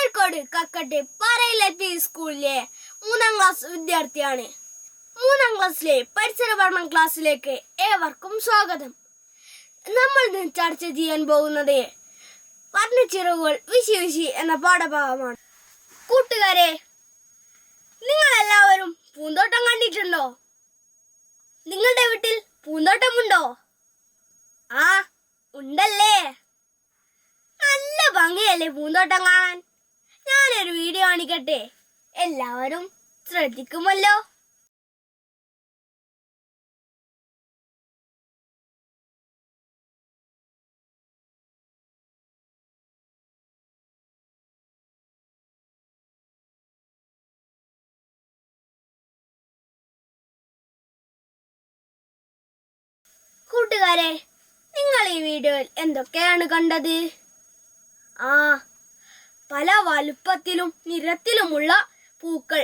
Kozhikode കക്കട്ടെ പറയിലെ P സ്കൂളിലെ മൂന്നാം class വിദ്യാർത്ഥിയാണ്. മൂന്നാം ക്ലാസ്സിലെ പരിസര പഠനം ക്ലാസ്സിലേക്ക് ഏവർക്കും സ്വാഗതം. നമ്മൾ ചർച്ച ചെയ്യാൻ പോകുന്നത് വർണച്ചിറകുകൾ വിശി വിശി എന്ന പാഠഭാഗമാണ്. കൂട്ടുകാരെ നിങ്ങൾ എല്ലാവരും പൂന്തോട്ടം കണ്ടിട്ടുണ്ടോ? നിങ്ങളുടെ വീട്ടിൽ പൂന്തോട്ടമുണ്ടോ? ആ ഉണ്ടല്ലേ? നല്ല ഭംഗിയല്ലേ പൂന്തോട്ടം കാണാൻ? ഞാനൊരു വീഡിയോ കാണിക്കട്ടെ? എല്ലാവരും ശ്രദ്ധിക്കുമല്ലോ? കൂട്ടുകാരെ നിങ്ങൾ ഈ വീഡിയോയിൽ എന്തൊക്കെയാണ് കണ്ടത്? ആ പല വലുപ്പത്തിലും നിറത്തിലുമുള്ള പൂക്കൾ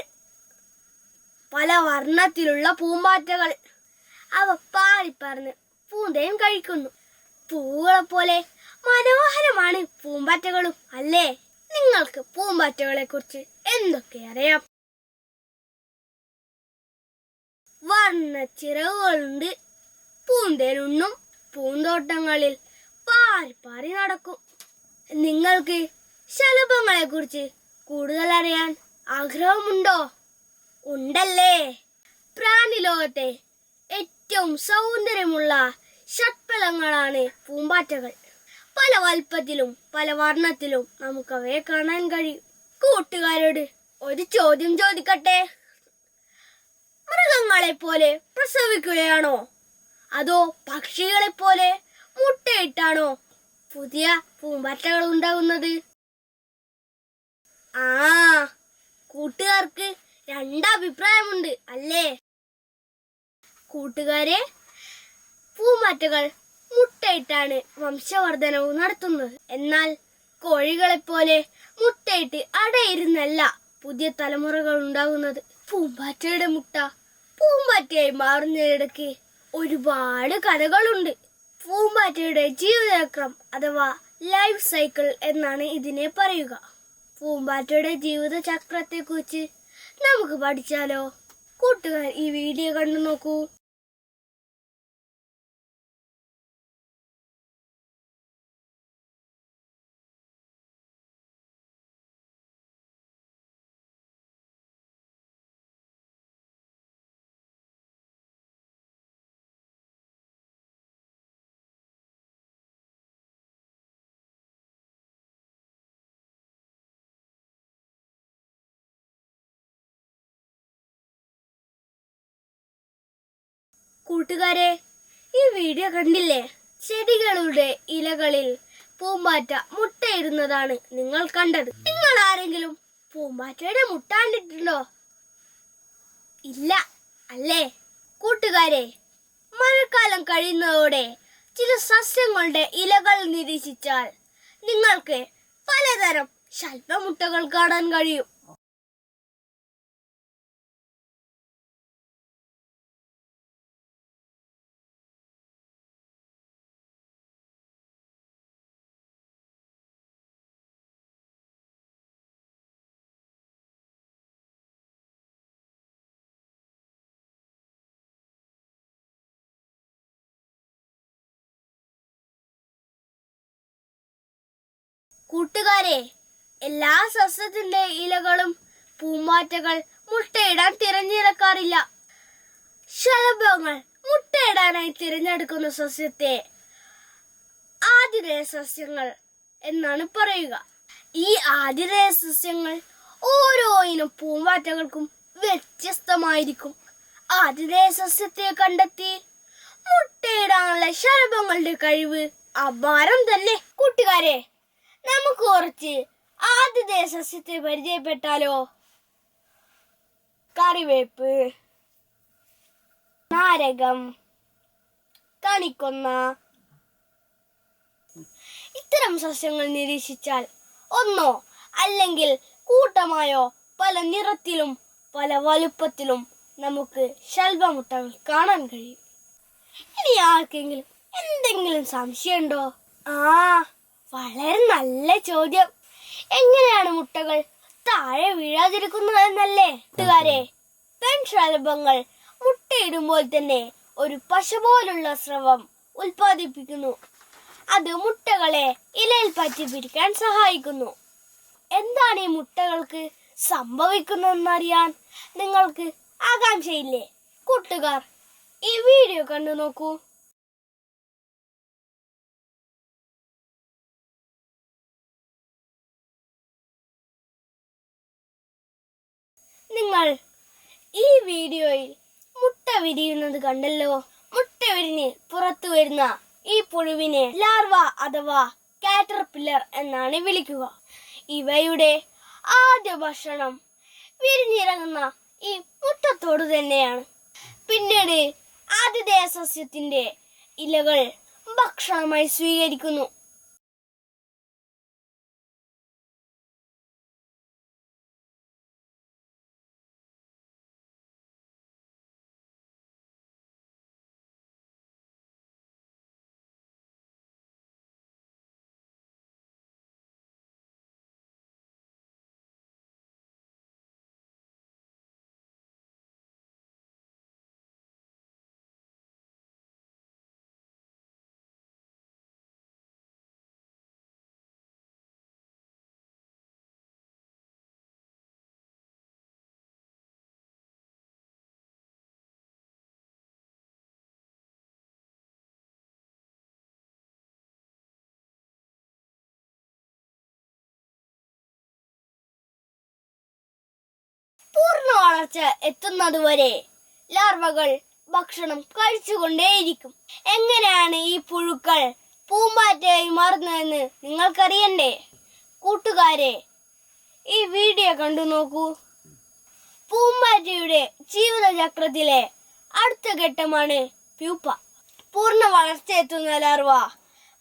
പല വർണത്തിലുള്ള പൂമ്പാറ്റകൾ. അവ പാറിപ്പറന്ന് പൂന്തയും കഴിക്കുന്നു. പൂവുകളെ പോലെ മനോഹരമാണ് പൂമ്പാറ്റകളും അല്ലേ? നിങ്ങൾക്ക് പൂമ്പാറ്റകളെ കുറിച്ച് എന്തൊക്കെ അറിയാം? വർണ ചിറവുകളുണ്ട് പൂന്തേനുണ്ണും പൂന്തോട്ടങ്ങളിൽ പാറി പാറി നടക്കും. നിങ്ങൾക്ക് ശലഭങ്ങളെ കുറിച്ച് കൂടുതൽ അറിയാൻ ആഗ്രഹമുണ്ടോ? ഉണ്ടല്ലേ. പ്രാണിലോകത്തെ ഏറ്റവും സൗന്ദര്യമുള്ള ഷഡ്പലങ്ങളാണ് പൂമ്പാറ്റകൾ. പല വലുപ്പത്തിലും പല വർണത്തിലും നമുക്കവയെ കാണാൻ കഴിയും. കൂട്ടുകാരോട് ഒരു ചോദ്യം ചോദിക്കട്ടെ? മൃഗങ്ങളെ പോലെ പ്രസവിക്കുകയാണോ? അതോ പക്ഷികളെ പോലെ മുട്ടയിട്ടാണോ പുതിയ പൂമ്പാറ്റകൾ ഉണ്ടാകുന്നത്? ആ കൂട്ടുകാർക്ക് രണ്ടഭിപ്രായമുണ്ട് അല്ലേ? കൂട്ടുകാരെ പൂമാറ്റകൾ മുട്ടയിട്ടാണ് വംശവർധനവും നടത്തുന്നത്. എന്നാൽ കോഴികളെ പോലെ മുട്ടയിട്ട് അടയിരുന്നല്ല പുതിയ തലമുറകൾ ഉണ്ടാകുന്നത്. പൂമ്പാറ്റയുടെ മുട്ട പൂമ്പാറ്റയായി മാറുന്നതിനിടയ്ക്ക് ഒരുപാട് കഥകളുണ്ട്. പൂമ്പാറ്റയുടെ ജീവിതചക്രം അഥവാ ലൈഫ് സൈക്കിൾ എന്നാണ് ഇതിനെ പറയുക. പൂമ്പാറ്റയുടെ ജീവിതചക്രത്തെ കുറിച്ച് നമുക്ക് പഠിച്ചാലോ? കൂട്ടുകാർ ഈ വീഡിയോ കണ്ടു നോക്കൂ. കൂട്ടുകാരെ ഈ വീഡിയോ കണ്ടില്ലേ? ചെടികളുടെ ഇലകളിൽ പൂമ്പാറ്റ മുട്ടയിടുന്നതാണ് നിങ്ങൾ കണ്ടത്. നിങ്ങൾ ആരെങ്കിലും പൂമ്പാറ്റയുടെ മുട്ട കണ്ടിട്ടുണ്ടോ? ഇല്ല അല്ലേ? കൂട്ടുകാരെ മഴക്കാലം കഴിയുന്നതോടെ ചില സസ്യങ്ങളുടെ ഇലകൾ നിരീക്ഷിച്ചാൽ നിങ്ങൾക്ക് പലതരം ശൽപ്പമുട്ടകൾ കാണാൻ കഴിയും. കൂട്ടുകാരെ എല്ലാ സസ്യത്തിന്റെ ഇലകളും പൂമ്പാറ്റകൾ മുട്ടയിടാൻ തിരഞ്ഞെടുക്കാറില്ല. ശലഭങ്ങൾ മുട്ടയിടാനായി തിരഞ്ഞെടുക്കുന്ന സസ്യത്തെ ആതിരേയ സസ്യങ്ങൾ എന്നാണ് പറയുക. ഈ ആതിരേയ സസ്യങ്ങൾ ഓരോ ഇനം പൂമ്പാറ്റകൾക്കും വ്യത്യസ്തമായിരിക്കും. ആതിരേയ സസ്യത്തെ കണ്ടെത്തി മുട്ടയിടാനുള്ള ശലഭങ്ങളുടെ കഴിവ് അപാരം തന്നെ. കൂട്ടുകാരെ നമുക്ക് കുറച്ച് ആദ്യത്തെ സസ്യത്തെ പരിചയപ്പെട്ടാലോ? കറിവേപ്പ് നാരകം കണിക്കൊന്ന. ഇത്തരം സസ്യങ്ങൾ നിരീക്ഷിച്ചാൽ ഒന്നോ അല്ലെങ്കിൽ കൂട്ടമായോ പല നിറത്തിലും പല വലുപ്പത്തിലും നമുക്ക് ശൽഭമുട്ടകൾ കാണാൻ കഴിയും. ഇനി ആർക്കെങ്കിലും എന്തെങ്കിലും സംശയമുണ്ടോ? ആ. വളരെ നല്ല ചോദ്യം. എങ്ങനെയാണ് മുട്ടകൾ താഴെ വീഴാതിരിക്കുന്നതെന്നല്ലേ കൂട്ടുകാരെ പെൺശലഭങ്ങൾ മുട്ടയിടുമ്പോൾ തന്നെ ഒരു പശ പോലുള്ള സ്രവം ഉൽപ്പാദിപ്പിക്കുന്നു. അത് മുട്ടകളെ ഇലയിൽ പറ്റി പിടിക്കാൻ സഹായിക്കുന്നു. എന്താണ് ഈ മുട്ടകൾക്ക് സംഭവിക്കുന്നതെന്നറിയാൻ നിങ്ങൾക്ക് ആകാംക്ഷയില്ലേ? കൂട്ടുകാർ ഈ വീഡിയോ കണ്ടു നോക്കൂ. നിങ്ങൾ ഈ വീഡിയോയിൽ മുട്ട വിരിയുന്നത് കണ്ടല്ലോ? മുട്ട വിരിഞ്ഞ് പുറത്തു വരുന്ന ഈ പുഴുവിനെ ലാർവ അഥവാ കാറ്റർപില്ലർ എന്നാണ് വിളിക്കുക. ഇവയുടെ ആദ്യ ഭക്ഷണം വിരിഞ്ഞിറങ്ങുന്ന ഈ മുട്ടത്തോട് തന്നെയാണ്. പിന്നീട് ആതിഥേയ സസ്യത്തിന്റെ ഇലകൾ ഭക്ഷണമായി സ്വീകരിക്കുന്നു. വളർച്ച എത്തുന്നതുവരെ ലാർവകൾ ഭക്ഷണം കഴിച്ചുകൊണ്ടേയിരിക്കും. എങ്ങനെയാണ് ഈ പുഴുക്കൾ പൂമ്പാറ്റയായി മാറുന്നതെന്ന് നിങ്ങൾക്കറിയണ്ടേ? കൂട്ടുകാരെ ഈ വീഡിയോ കണ്ടു നോക്കൂ. പൂമ്പാറ്റയുടെ ജീവിതചക്രത്തിലെ അടുത്ത ഘട്ടമാണ് പ്യൂപ്പ. പൂർണ വളർച്ച എത്തുന്ന ലാർവ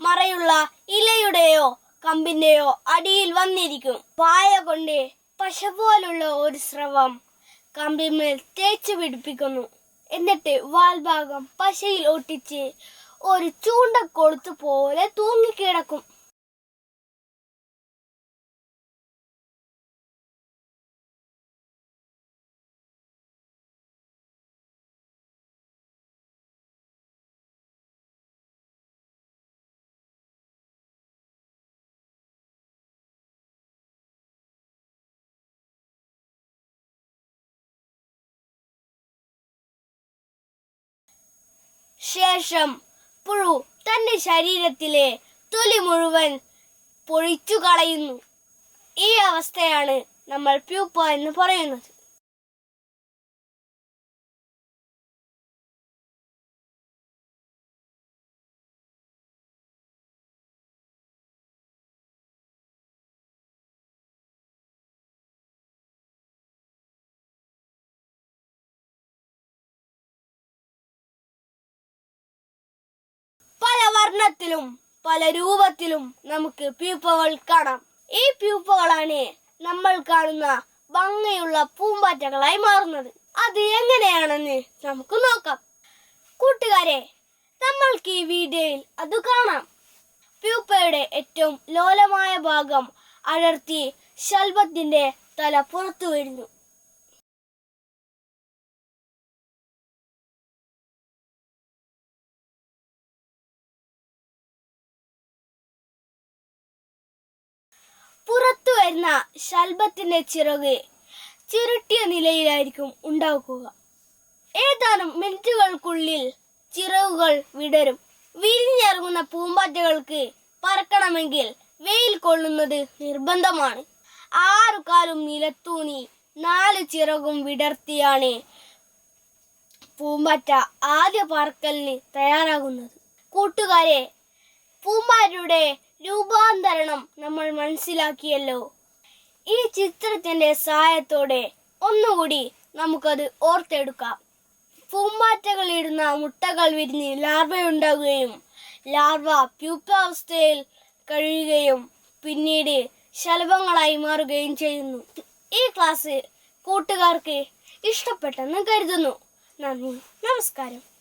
മറയുള്ള ഇലയുടെയോ കമ്പിന്റെയോ അടിയിൽ വന്നിരിക്കും. പായ കൊണ്ട് പശ പോലുള്ള ഒരു സ്രവം. കമ്പിന്മേൽ തേച്ച് പിടിപ്പിക്കുന്നു. എന്നിട്ട് വാൽഭാഗം പശയിൽ ഒട്ടിച്ച് ഒരു ചൂണ്ട ചൂണ്ടക്കൊളുത്ത് പോലെ തൂങ്ങിക്കിടക്കും. ശേഷം പുഴു തന്റെ ശരീരത്തിലെ തൊലി മുഴുവൻ പൊഴിച്ചു കളയുന്നു ഈ അവസ്ഥയാണ് നമ്മൾ പ്യൂപ്പ എന്ന് പറയുന്നത്. വർണത്തിലും പല രൂപത്തിലും നമുക്ക് പ്യൂപ്പകൾ കാണാം. ഈ പ്യൂപ്പകളാണ് നമ്മൾ കാണുന്ന ഭംഗിയുള്ള പൂമ്പാറ്റകളായി മാറുന്നത്. അത് എങ്ങനെയാണെന്ന് നമുക്ക് നോക്കാം. കൂട്ടുകാരെ നമ്മൾക്ക് ഈ വീഡിയോയിൽ അത് കാണാം. പ്യൂപ്പയുടെ ഏറ്റവും ലോലമായ ഭാഗം അടർത്തി ശൽഭത്തിന്റെ തല പുറത്തു വരുന്നു വരുന്ന ശൽഭത്തിന്റെ ചിറക് ചുരുട്ടിയ നിലയിലായിരിക്കും ഉണ്ടാക്കുക. ഏതാനും മിനിറ്റുകൾക്കുള്ളിൽ ചിറകുകൾ വിടരും. വിരിഞ്ഞിറങ്ങുന്ന പൂമ്പാറ്റകൾക്ക് പറക്കണമെങ്കിൽ വെയിൽ കൊള്ളുന്നത് നിർബന്ധമാണ്. ആറു കാലും നിലത്തൂന്നി നാല് ചിറകും വിടർത്തിയാണ് പൂമ്പാറ്റ ആദ്യ പറക്കലിന് തയ്യാറാകുന്നത്. കൂട്ടുകാരെ പൂമ്പാറ്റയുടെ രൂപാന്തരണം നമ്മൾ മനസ്സിലാക്കിയല്ലോ. ഈ ചിത്രത്തിന്റെ സഹായത്തോടെ ഒന്നുകൂടി നമുക്കത് ഓർത്തെടുക്കാം. പൂമ്പാറ്റകൾ ഇടുന്ന മുട്ടകൾ വിരിഞ്ഞ് ലാർവയുണ്ടാകുകയും ലാർവ പ്യൂപ്പാവസ്ഥയിൽ കഴിയുകയും പിന്നീട് ശലഭങ്ങളായി മാറുകയും ചെയ്യുന്നു. ഈ ക്ലാസ് കൂട്ടുകാർക്ക് ഇഷ്ടപ്പെട്ടെന്ന് കരുതുന്നു. നന്ദി. നമസ്കാരം.